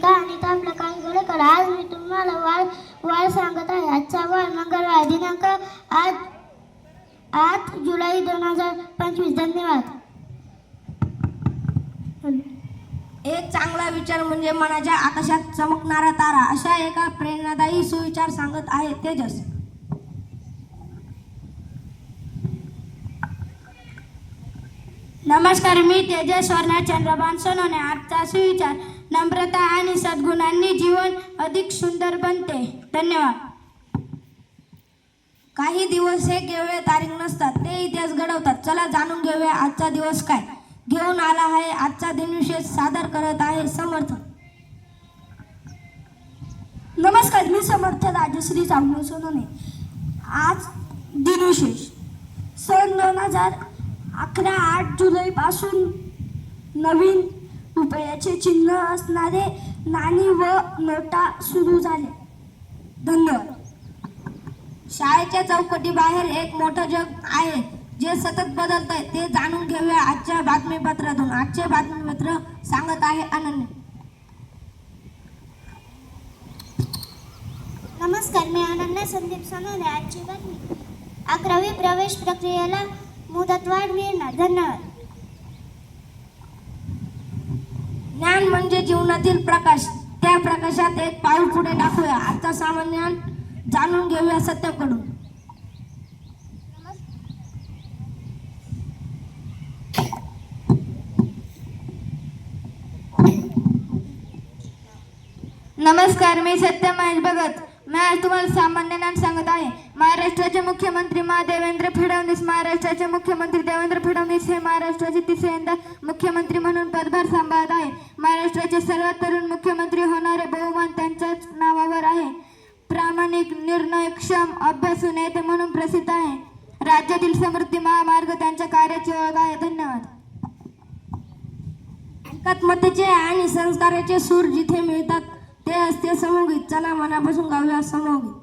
त्यांनी आणि आपलं काही करा. आज मी तुम्हाला वार वार सांगत आहे. आजचा वार मंगळवार दिनांक आठ आठ जुलै दोन हजार पंचवीस. धन्यवाद. एक चांगला विचार म्हणजे मनाच्या आकाशात चमकणारा तारा. अशा एका प्रेरणादायी सुविचार सांगत आहे तेजस. नमस्कार मी तेजस वर्णा चंद्रभान सोनोने आजचा सुविचार नम्रता आणि सद्गुणांनी जीवन अधिक सुंदर बनते. धन्यवाद. काही दिवस हे केवळ तारीख नसतात ते इतिहास घडवतात. चला जाणून घेऊया आजचा दिवस काय. घेऊन आला आहे आजचा दिनविशेष सादर करत आहे समर्थ. नमस्कार मी समर्थ राजश्री चांगलं सोनोने आज दिनविशेष सन दोन हजार अकरा आठ जुलैपासून नवीन रुपयाचे चिन्ह असणारे नाणी व नोटा सुरू झाले. धन्यवाद. शाळेच्या चौकटी बाहेर एक मोठं जग आहे जे सतत बदलत आहे ते जाणून घेऊया आजच्या बातमीपत्रातून. आजचे बातमीपत्र सांगत आहे अनन्य. नमस्कार मी अनन्या संदीप सोनवणे आजची बातमी. अकरावी प्रवेश प्रक्रियेला मुदतवाढ मिळणार. धन्यवाद ज्ञान म्हणजे जीवनातील प्रकाश त्या प्रकाशात एक पाऊल पुढे टाकूया. आजचा सामान्य जाणून घेऊया सत्यकडून. नमस्कार मी सत्य महेश भगत. मी आज तुम्हाला सामान्य ज्ञान सांगत आहे. महाराष्ट्राचे मुख्यमंत्री मा देवेंद्र फडणवीस महाराष्ट्राचे मुख्यमंत्री देवेंद्र फडणवीस हे महाराष्ट्राचे तिसऱ्यांदा मुख्यमंत्री म्हणून पदभार सांभाळत आहे. महाराष्ट्राचे सर्वात तरुण मुख्यमंत्री होणारे बहुमान त्यांच्याच नावावर आहे. प्रामाणिक निर्णयक्षम अभ्यासू नेते म्हणून प्रसिद्ध आहे. राज्यातील समृद्धी महामार्ग त्यांच्या कार्याची ओळख आहे. धन्यवाद. एकात्मतेचे आणि संस्काराचे सूर जिथे मिळतात ते असते समोगीत चला मनापासून गाऊया समोगीत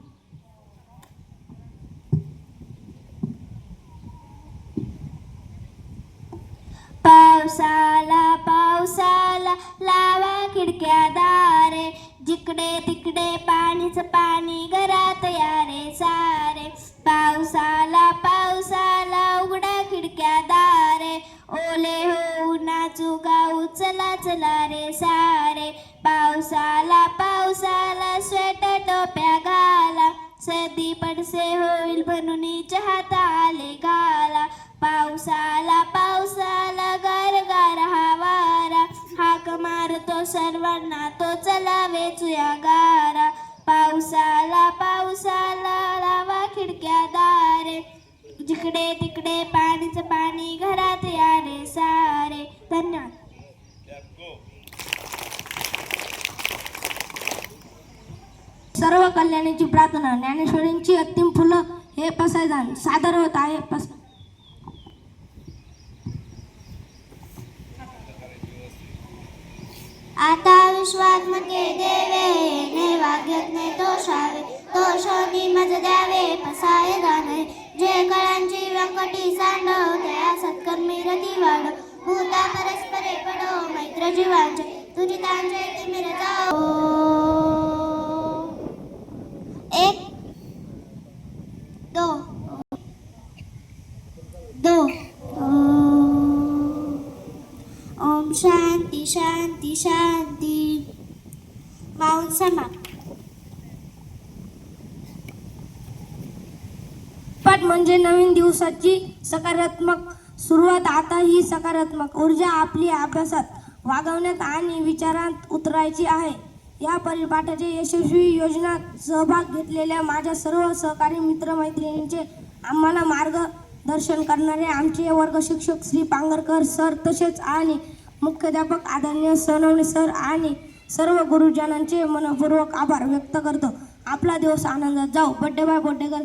पावसाला पावसाला लावा खिडक्या दारे. जिकडे तिकडे पाणीच पाणी घरात यारे सारे. पावसाला पावसाला उघडा खिडक्या दारे. ओले हो नाचू गाऊ चला चला रे सारे. पावसाला पावसाला स्वेटर टोप्या घाला. सर्दी पडसे होईल म्हणून चहाता आले चला गारा. पावसाला पावसाला लावा खिडक्या दारे. जिकडे तिकडे पाणीच पाणी घरात यारे सारे. धन्यवाद. सर्व कल्याणाची प्रार्थना ज्ञानेश्वरींची अंतिम फुलं हे पसायदान सादर होत आहे पस आता विश्वात्मके देवे ने वाग्यज्ञे तोषावे तोषोनी मज द्यावे पसाय गाणे जे कळांची व्यंकटी सांडव त्या सत्कर्मी रती वाढ. भूता परस्परे पडो मैत्र जीवांचे. तुझी तांचे तिमिर जाओ. एक दो दो. ओम शांत. शांती शांती. माऊन समाप्त पाठ म्हणजे नवीन दिवसाची सकारात्मक सुरुवात. आता ही सकारात्मक ऊर्जा आपली अभ्यासात वागवण्यात आणि विचारात उतरायची आहे. या परिपाठाचे यशस्वी योजनात सहभाग घेतलेल्या माझ्या सर्व सहकारी मित्रमैत्रिणींचे आम्हाला मार्गदर्शन करणारे आमचे वर्ग शिक्षक श्री पांगरकर सर तसेच आणि मुख्याध्यापक आदरणीय सनवणे सर आणि सर्व गुरुजनांचे मनपूर्वक आभार व्यक्त करतो. आपला दिवस आनंदात जाऊ बड्डे बाय बड्डे गर्ल.